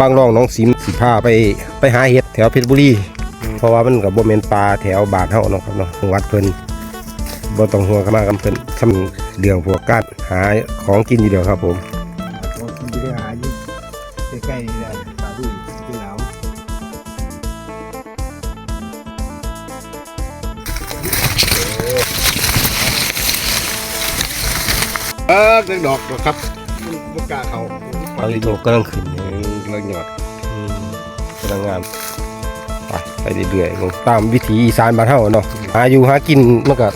บางร่องน้องสิมสิพาไปไปหาเห็ดแถวเพชรบุรีเพราะว่ามันกับบ่แม่นปลาแถวบาทเฮาเนาะครับเนาะจังหวัดเพิ่นบ่ต้องห่วงกันมากกับเพิ่นทำเรื่องพวกการหาของกินอยู่เดียวครับผมเราคุณจะได้หาอยู่ใกล้ๆนี่แหละปลาดุยที่หนาวเออเรื่องดอกดอกครับมัน บ่กล้าเขาปลาลิโตกำลังขึ้นเรื่องยอดอืมกำลังงามไปไปเรื่อยๆตามวิถีอีสานบ้านเฮาเนาะหาอยู่หากินมันก็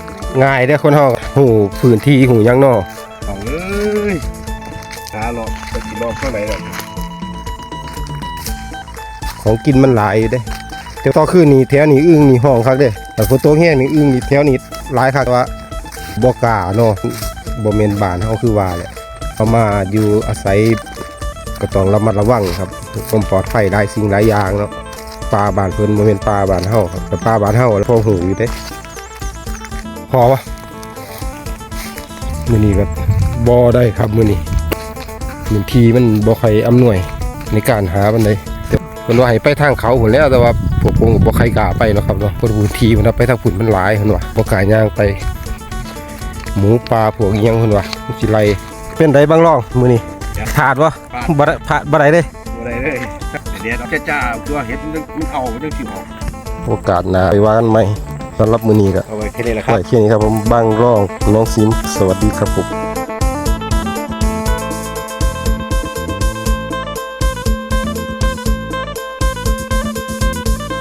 ง่ายได้อคนเฮาหูพื้นที่หูหยังเนาะเอาเอ้ยหาหรอกไปกี่รอบเท่าไหร่ล่ะของกินมันหลายอยู่เด้แต่ต่อคืนนี้แถวนี้อึ้งนี่ห้องคักเด้แต่ฝนตกแห้งนี่อึ้งนี่แถวนี้หลายคักว่าบ่กล้าเนาะบ่แม่นบ้านเฮาคือว่าแหละ เขามาอยู่อาศัยก็ต้องระมัดระวังครับความปลอดภัยได้สิ่งหลายอย่างเนาะปลาบานเพิ่นบ่แม่นปลาบานเฮาครับแต่ปลาบานเฮาพอหูอยู่เด้พอวะมือนี้แบบบ่ได้ครับมือนี้พื้นทีมันบ่ค่อยอำนวยในการหาปานใดเพิ่นว่าให้ไปทางเขาพุ่นแล้วแต่ว่าพวกผมก็บ่ใครกล้าไปนะครับเนาะพราะพื้นที่มันเอาไปทางพุ่นมันหลายเพิ่นว่าบ่กล้าย่างไป หมูปลาพวกยังเพิ่นว่ามันสิไล่ เป็นไดบ้างร่องมื้อนี้ถาดบ่บ่ได้ผาดบ่ได้เด้บ่ได้เลยเดี๋ยวเราจะจ้าตัวเห็ดมันมันเอามันจังสิออกโอกาสหน้าไปว่ากันใหม่สำหรับมื้อนี้ก็เอาไว้แค่นี้แหละครับไว้แค่นี้ครับผมบางร่องน้องซิมสวัสดีครับผม